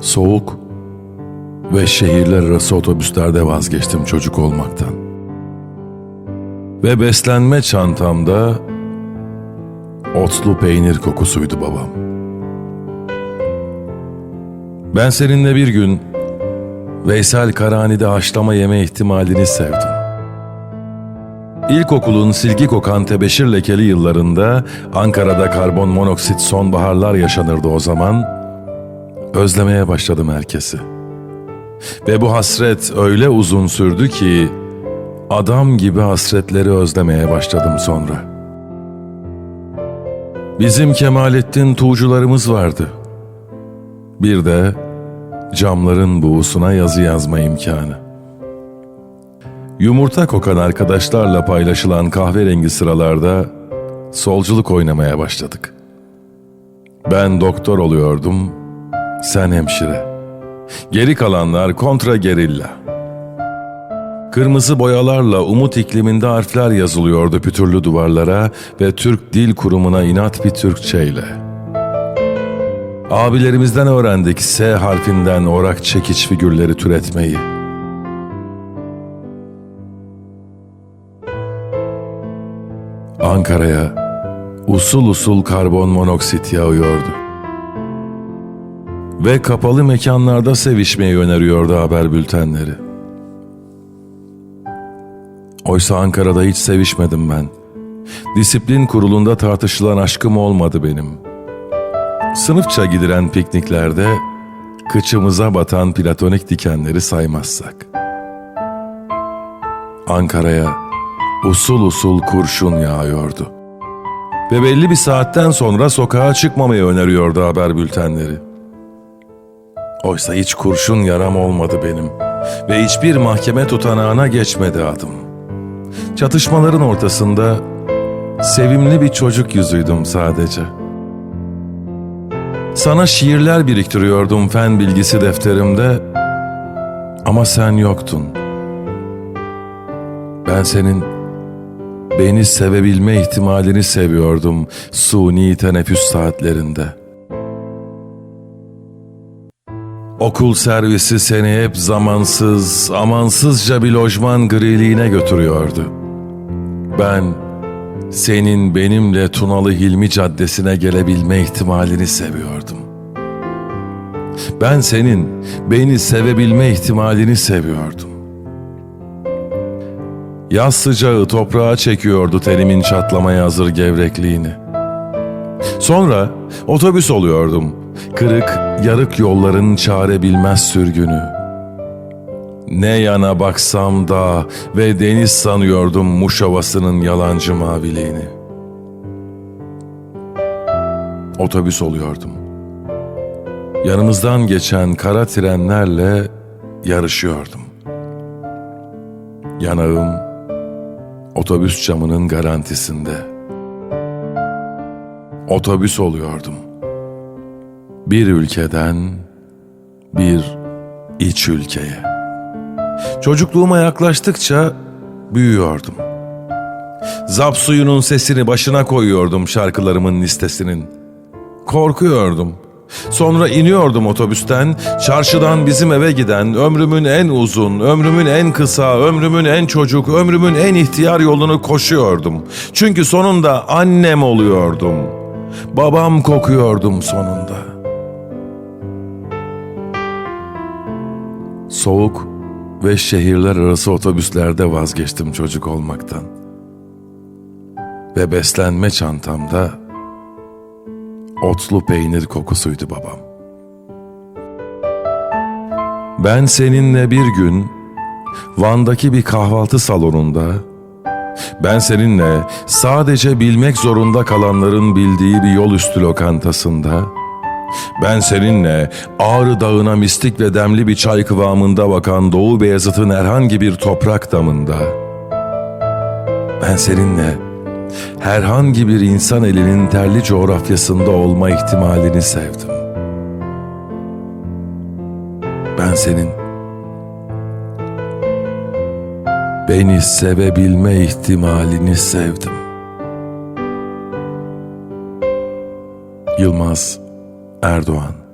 Soğuk ve şehirler arası otobüslerde vazgeçtim çocuk olmaktan. Ve beslenme çantamda otlu peynir kokusuydu babam. Ben seninle bir gün Veysel Karani'de haşlama yeme ihtimalini sevdim. İlkokulun silgi kokan tebeşir lekeli yıllarında Ankara'da karbon monoksit sonbaharlar yaşanırdı o zaman. Özlemeye başladım herkesi. Ve bu hasret öyle uzun sürdü ki adam gibi hasretleri özlemeye başladım sonra. Bizim Kemalettin tuğcularımız vardı. Bir de camların buğusuna yazı yazma imkanı. Yumurta kokan arkadaşlarla paylaşılan kahverengi sıralarda solculuk oynamaya başladık. Ben doktor oluyordum, sen hemşire. Geri kalanlar kontra gerilla. Kırmızı boyalarla umut ikliminde harfler yazılıyordu pütürlü duvarlara ve Türk Dil Kurumu'na inat bir Türkçeyle. Abilerimizden öğrendik S harfinden orak çekiç figürleri türetmeyi. Ankara'ya usul usul karbon monoksit yağıyordu. Ve kapalı mekanlarda sevişmeyi öneriyordu haber bültenleri. Oysa Ankara'da hiç sevişmedim ben. Disiplin kurulunda tartışılan aşkım olmadı benim. Sınıfça gidilen pikniklerde kıçımıza batan platonik dikenleri saymazsak. Ankara'ya usul usul kurşun yağıyordu. Ve belli bir saatten sonra sokağa çıkmamayı öneriyordu haber bültenleri. Oysa hiç kurşun yaram olmadı benim ve hiçbir mahkeme tutanağına geçmedi adım. Çatışmaların ortasında sevimli bir çocuk yüzüydüm sadece. Sana şiirler biriktiriyordum fen bilgisi defterimde ama sen yoktun. Ben senin beni sevebilme ihtimalini seviyordum suni teneffüs saatlerinde. Okul servisi seni hep zamansız, amansızca bir lojman griliğine götürüyordu. Ben senin benimle Tunalı Hilmi Caddesi'ne gelebilme ihtimalini seviyordum. Ben senin beni sevebilme ihtimalini seviyordum. Yaz sıcağı toprağa çekiyordu tenimin çatlamaya hazır gevrekliğini. Sonra otobüs oluyordum. Kırık, yarık yolların çare bilmez sürgünü. Ne yana baksam da ve deniz sanıyordum Muşavası'nın yalancı maviliğini. Otobüs oluyordum. Yanımızdan geçen kara trenlerle yarışıyordum. Yanağım otobüs camının garantisinde. Otobüs oluyordum. Bir ülkeden bir iç ülkeye. Çocukluğuma yaklaştıkça büyüyordum. Zap suyunun sesini başına koyuyordum şarkılarımın listesinin. Korkuyordum. Sonra iniyordum otobüsten, çarşıdan bizim eve giden, ömrümün en uzun, ömrümün en kısa, ömrümün en çocuk, ömrümün en ihtiyar yolunu koşuyordum. Çünkü sonunda annem oluyordum. Babam kokuyordum sonunda. Soğuk ve şehirler arası otobüslerde vazgeçtim çocuk olmaktan. Ve beslenme çantamda otlu peynir kokusuydu babam. Ben seninle bir gün Van'daki bir kahvaltı salonunda ben seninle sadece bilmek zorunda kalanların bildiği bir yol üstü lokantasında ben seninle Ağrı Dağı'na mistik ve demli bir çay kıvamında bakan Doğu Beyazıt'ın herhangi bir toprak damında ben seninle herhangi bir insan elinin terli coğrafyasında olma ihtimalini sevdim. Ben senin beni sevebilme ihtimalini sevdim. Yılmaz Erdoğan